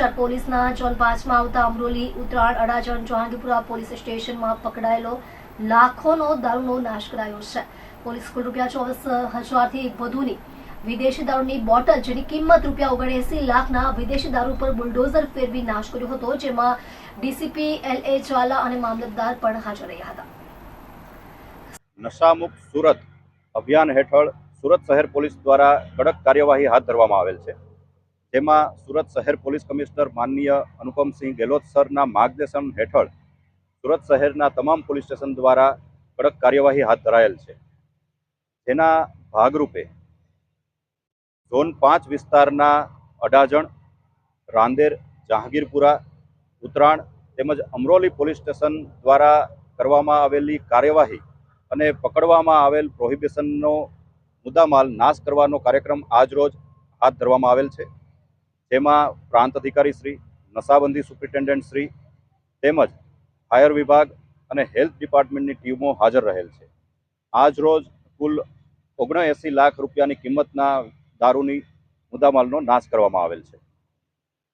શહેર પોલીસના ઝોન પાંચમાં આવતા અમરોલી ઉત્તરાયણ, અડાજણ જહાંગીરપુરા પોલીસ સ્ટેશનમાં પકડાયેલો લાખોનો દારૂનો નાશ કરાયો છે. પોલીસ કુલ રૂપિયા ચોવીસ હજારથી વધુની વિદેશી દારૂની બોટલ જેની કિંમત રૂપિયા ઓગણએસી લાખના વિદેશી દારૂ પર બુલડોઝર ફેરવી નાશ કર્યો હતો, જેમાં ડીસીપી એલ એ અને મામલતદાર પણ હાજર રહ્યા હતા. નશામુક્ત સુરત અભિયાન હેઠળ સુરત શહેર પોલીસ દ્વારા કડક કાર્યવાહી હાથ ધરવામાં આવેલ છે. જેમાં સુરત શહેર પોલીસ કમિશનર માનનીય અનુપમસિંહ ગેહલોત સરના માર્ગદર્શન હેઠળ સુરત શહેરના તમામ પોલીસ સ્ટેશન દ્વારા કડક કાર્યવાહી હાથ ધરાયેલ છે. જેના ભાગરૂપે ઝોન પાંચ વિસ્તારના અડાજણ, રાંદેર, જહાંગીરપુરા, ઉત્તરાયણ તેમજ અમરોલી પોલીસ સ્ટેશન દ્વારા કરવામાં આવેલી કાર્યવાહી અને પકડવામાં આવેલ પ્રોહિબિશનનો મુદ્દામાલ નાશ કરવાનો કાર્યક્રમ આજરોજ હાથ ધરવામાં આવેલ છે. જેમાં પ્રાંત અધિકારી શ્રી, નશાબંધી સુપ્રિન્ટેન્ડન્ટ શ્રી તેમજ ફાયર વિભાગ અને હેલ્થ ડિપાર્ટમેન્ટની ટીમો હાજર રહેલ છે. આજરોજ કુલ ઓગણએંસી લાખ રૂપિયાની કિંમતના દારૂની મુદ્દામાલનો નાશ કરવામાં આવેલ છે.